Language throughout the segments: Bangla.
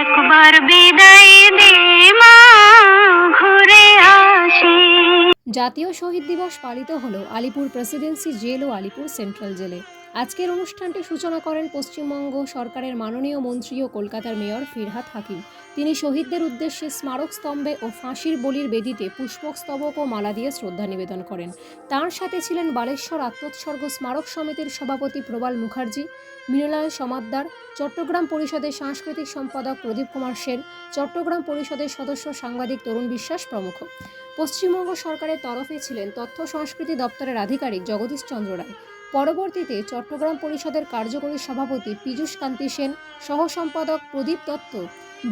একবার বিদায় দে ঘুরে আসি। জাতীয় শহীদ দিবস পালিত হলো আলিপুর প্রেসিডেন্সি জেল ও আলিপুর সেন্ট্রাল জেলে। আজকের অনুষ্ঠানটি সূচনা করেন পশ্চিমবঙ্গ সরকারের মাননীয় মন্ত্রী ও কলকাতার মেয়র ফিরহাদ হাকিম। তিনি শহীদদের উদ্দেশ্যে স্মারক স্তম্ভে ও ফাঁসির বলির বেদিতে পুষ্পক স্তবক ও মালা দিয়ে শ্রদ্ধা নিবেদন করেন। তার সাথে ছিলেন বালেশ্বর আত্মোৎসর্গ স্মারক সমিতির সভাপতি প্রবাল মুখার্জি মৃণালয় সমাদ্দার, চট্টগ্রাম পরিষদের সাংস্কৃতিক সম্পাদক প্রদীপ কুমার সেন, চট্টগ্রাম পরিষদের সদস্য সাংবাদিক তরুণ বিশ্বাস প্রমুখ। পশ্চিমবঙ্গ সরকারের তরফে ছিলেন তথ্য সংস্কৃতি দপ্তরের আধিকারিক জগদীশ চন্দ্র রায়। পরবর্তীতে চট্টগ্রাম পরিষদের কার্যকরী সভাপতি পীযূষ কান্তি সেন সহ সম্পাদক প্রদীপ দত্ত,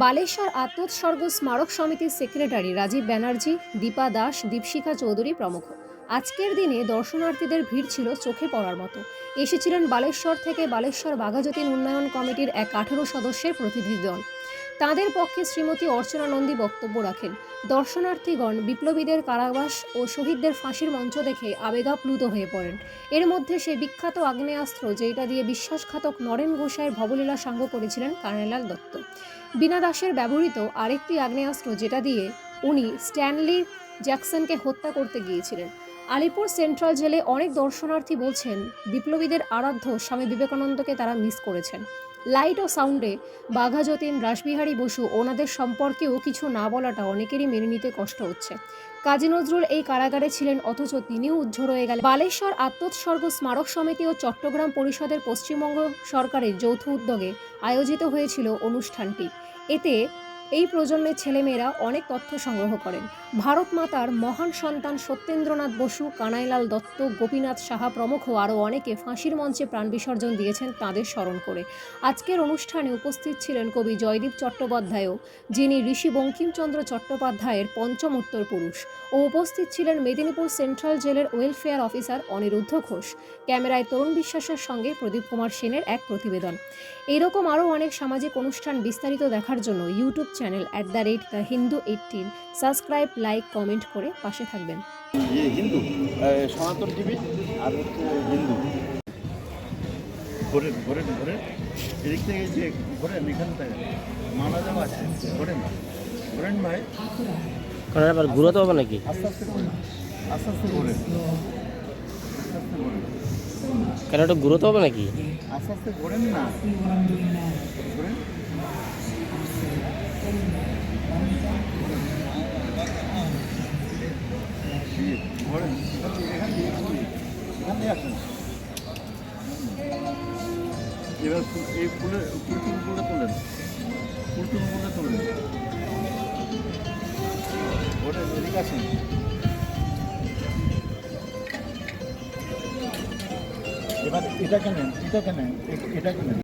বালেশ্বর আত্মোৎসর্গ স্মারক সমিতির সেক্রেটারি রাজীব ব্যানার্জি, দীপা দাস, দীপশিখা চৌধুরী প্রমুখ। আজকের দিনে দর্শনার্থীদের ভিড় ছিল চোখে পড়ার মতো। এসেছিলেন বালেশ্বর থেকে বালেশ্বর বাঘাযতীন উন্নয়ন কমিটির এক আঠেরো সদস্যের প্রতিনিধি দল তাঁদের পক্ষে শ্রীমতী অর্চনা নন্দী বক্তব্য রাখেন। দর্শনার্থীগণ, বিপ্লবীদের কারাবাস ও শহীদদের ফাঁসির মঞ্চ দেখে আবেগাপ্লুত হয়ে পড়েন। এর মধ্যে সেই বিখ্যাত আগ্নেয়াস্ত্র যেটা দিয়ে বিশ্বাসঘাতক নরেন গোসাইয়ের ভবলীলা সাঙ্গ করেছিলেন কার্নেলাল দত্ত। বিনা দাসের ব্যবহৃত আরেকটি আগ্নেয়াস্ত্র যেটা দিয়ে উনি স্ট্যানলি জ্যাকসনকে হত্যা করতে গিয়েছিলেন। আলিপুর সেন্ট্রাল জেলে অনেক দর্শনার্থী বলছেন, বিপ্লবীদের আরাধ্য স্বামী বিবেকানন্দকে তারা মিস করেছেন। লাইট ও সাউন্ডে বাঘা যতীন, রাসবিহারী বসু ওনাদের সম্পর্কেও কিছু না বলাটা অনেকেরই মেনে নিতে কষ্ট হচ্ছে। কাজী নজরুল এই কারাগারে ছিলেন, অথচ তিনিও উজ্জ্ব রয়ে গেলেন। বালেশ্বর আত্মোৎসর্গ স্মারক সমিতি ও চট্টগ্রাম পরিষদের পশ্চিমবঙ্গ সরকারের যৌথ উদ্যোগে আয়োজিত হয়েছিল অনুষ্ঠানটি। এতে এই প্রজন্মের ছেলেমেয়েরা অনেক তথ্য সংগ্রহ করেন। ভারত মাতার মহান সন্তান সত্যেন্দ্রনাথ বসু, কানাইলাল দত্ত, গোপীনাথ সাহা প্রমুখ আরও অনেকে ফাঁসির মঞ্চে প্রাণ বিসর্জন দিয়েছেন তাদের স্মরণ করে। আজকের অনুষ্ঠানে উপস্থিত ছিলেন কবি জয়দীপ চট্টোপাধ্যায়ও, যিনি ঋষি বঙ্কিমচন্দ্র চট্টোপাধ্যায়ের পঞ্চম উত্তর পুরুষ। ও উপস্থিত ছিলেন মেদিনীপুর সেন্ট্রাল জেলের ওয়েলফেয়ার অফিসার অনিরুদ্ধ ঘোষ। ক্যামেরায় তরুণ বিশ্বাসের সঙ্গে প্রদীপ কুমার সেনের এক প্রতিবেদন। এরকম আরও অনেক সামাজিক অনুষ্ঠান বিস্তারিত দেখার জন্য YouTube channel at the rate the Hindu eighteen subscribe like comment করে পাশে থাকবেন। ইয়ে হিন্দু? আহ, সনাতনজীবী আর হচ্ছে হিন্দু। ঘোরেন ঘোরেন ঘোরেন। এদিক থেকে যে ঘোরেন এখান থেকে মালা দেওয়া আছে ঘোরেন। ঘোরেন ভাই। কারণ আবার ঘুরাতে হবে নাকি? আস্তে আস্তে ঘোরেন। আস্তে আস্তে ঘোরেন। কেন ওটা ঘুরাতে হবে নাকি? আস্তে আস্তে ঘোরেন না। ঘোরেন। এবার এই ফুলের ফুল তুলগুলো তোলেন। ফুল তুলগুলো তোলেন। ওটা এদিকে আসেন। এটাকে নেন এটাকে নেন এটাকে নেন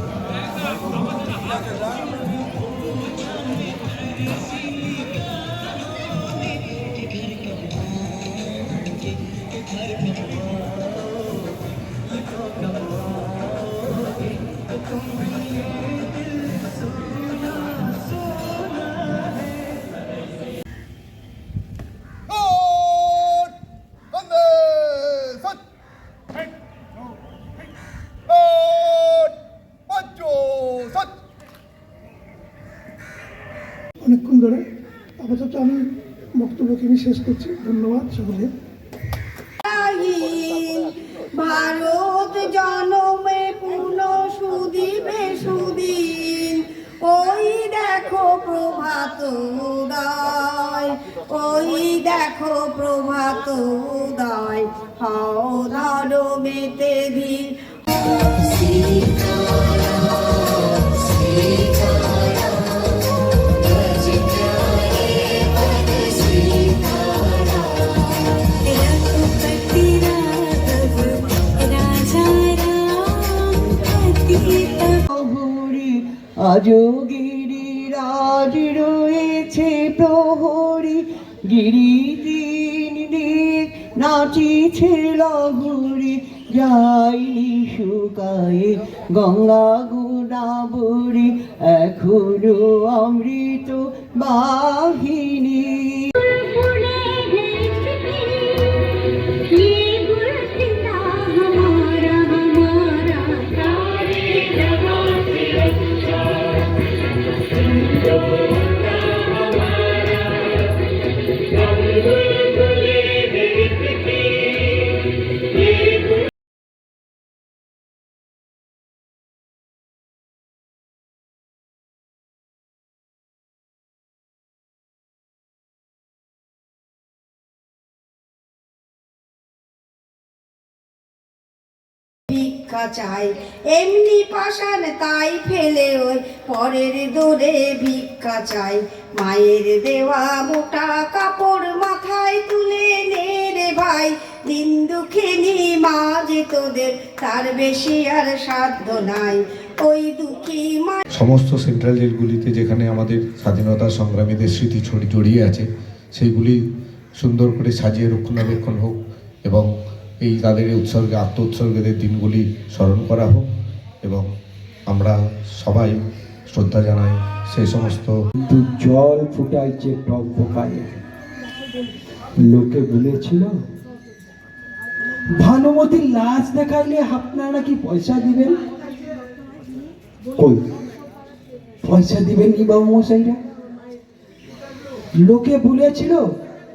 আমি বক্তব্যকে আমি শেষ করছি। ধন্যবাদ সকলে ভারত জনমে পুনঃ সুদিবে সুদিন। ওই দেখো প্রভাত উদয়, ওই দেখো প্রভাত উদয়। হও ধরো মেতে ধীর আজও গিরিরাজ রয়েছে প্রহরী। গিরি দিন দিক নাচিছে লহরী। যাইনি শুকায়ে গঙ্গা গুণাবরী। এখনও অমৃত বাহিনী। ভিক্ষা চাই। এমনি পাষাণ তাই ফেলে ওই পরের দোরে ভিক্ষা চাই। মায়ের দেওয়া মোটা কাপড় মাথায় তুলে নে রে ভাই। দিন দুঃখিনী মা যে তোদের, তার বেশি আর সাধ্য নাই। ওই দুঃখী মা সমস্ত সেন্ট্রাল জেলগুলিতে যেখানে আমাদের স্বাধীনতা সংগ্রামীদের স্মৃতি ছড়ি জড়িয়ে আছে, সেইগুলি সুন্দর করে সাজিয়ে রক্ষণাবেক্ষণ হোক এবং এই তাদের উৎসর্গে আত্ম উৎসর্গের দিনগুলি স্মরণ করা হোক এবং আমরা সবাই শ্রদ্ধা জানাই সেই সমস্ত জল ফুটাইছে টক বোকায় লোকে বলেছিল, ভানুমতির লাশ দেখাইলে আপনারা কি পয়সা দিবেন? পয়সা দিবেন নি বাবু মশাইরা? লোকে বলেছিল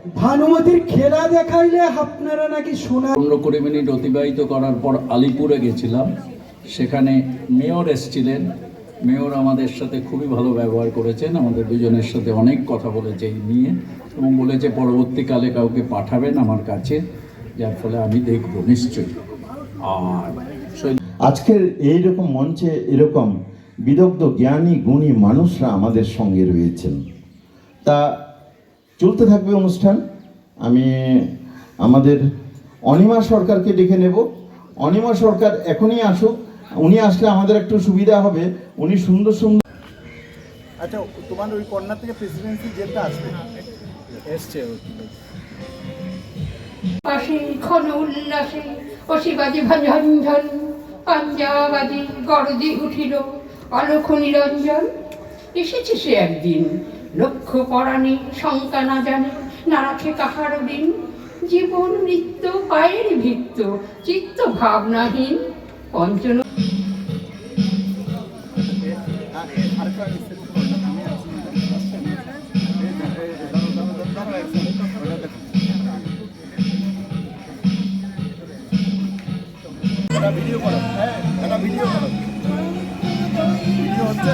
ভানুমতির খেলা দেখাইলে আপনারা নাকি সোনা পনেরো কুড়ি মিনিট অতিবাহিত করার পর আলিপুরে গেছিলাম। সেখানে মেয়র এসছিলেন। মেয়র আমাদের সাথে খুবই ভালো ব্যবহার করেছেন। আমাদের দুজনের সাথে অনেক কথা বলেছে এই নিয়ে এবং বলেছে পরবর্তীকালে কাউকে পাঠাবেন আমার কাছে। যার ফলে আমি দেখব নিশ্চয়ই। আর আজকের এইরকম মঞ্চে এরকম বিদগ্ধ জ্ঞানী গুণী মানুষরা আমাদের সঙ্গে রয়েছেন। তা চলতে থাকবে অনুষ্ঠান। আমি আমাদের অনিমা সরকারকে ডেকে নেব। অনিমা সরকার এখনই আসুক। উনি আসলে আমাদের একটু সুবিধা হবে। উনি সুন্দর সুন্দর আচ্ছা তোমার ওই কর্নার থেকে প্রেসিডেন্সি জেলটা আসবে? এসছে আসে ঘন উল্লাসে অসিবাজি ভঞ্ঝন পাঞ্জাবাজি গরজি উঠিল অলোক নিরঞ্জন। এসেছে সে একদিন। লক্ষ্য করা পরাণে শঙ্কা না জানে, না রাখে কাহার দিন জীবন নিত্য পায়ের ভিত্ত, চিত্ত ভাবনাহীন। পঞ্চন ভিডিও করো হ্যাঁ একটা ভিডিও করো। ভিডিও হচ্ছে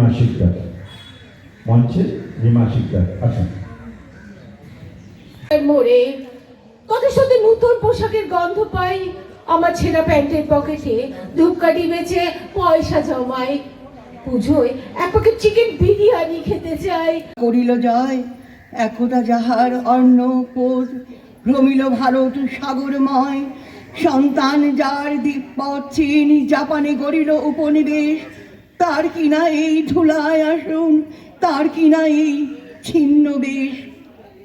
রিমা শিকদার মঞ্চে রিমা শিকদার আসুন মোড়ে কত সাথে নতুন পোশাকের গন্ধ পাই আমার ছেঁড়া প্যান্টের পকেটে। ধূপকাঠি বেচে পয়সা জমাই। পুজোয় এক প্যাকেট চিকেন বিরিয়ানি খেতে চাই। করিল জয় একদা যাহার অন্ন অর্ণপোর রমিল ভারত সাগরময়। সন্তান যার দ্বীপপথ চীন জাপানে গড়িল উপনিবেশ। তার কিনা এই ধুলায় আসুন তার কিনা এই ছিন্ন বেশ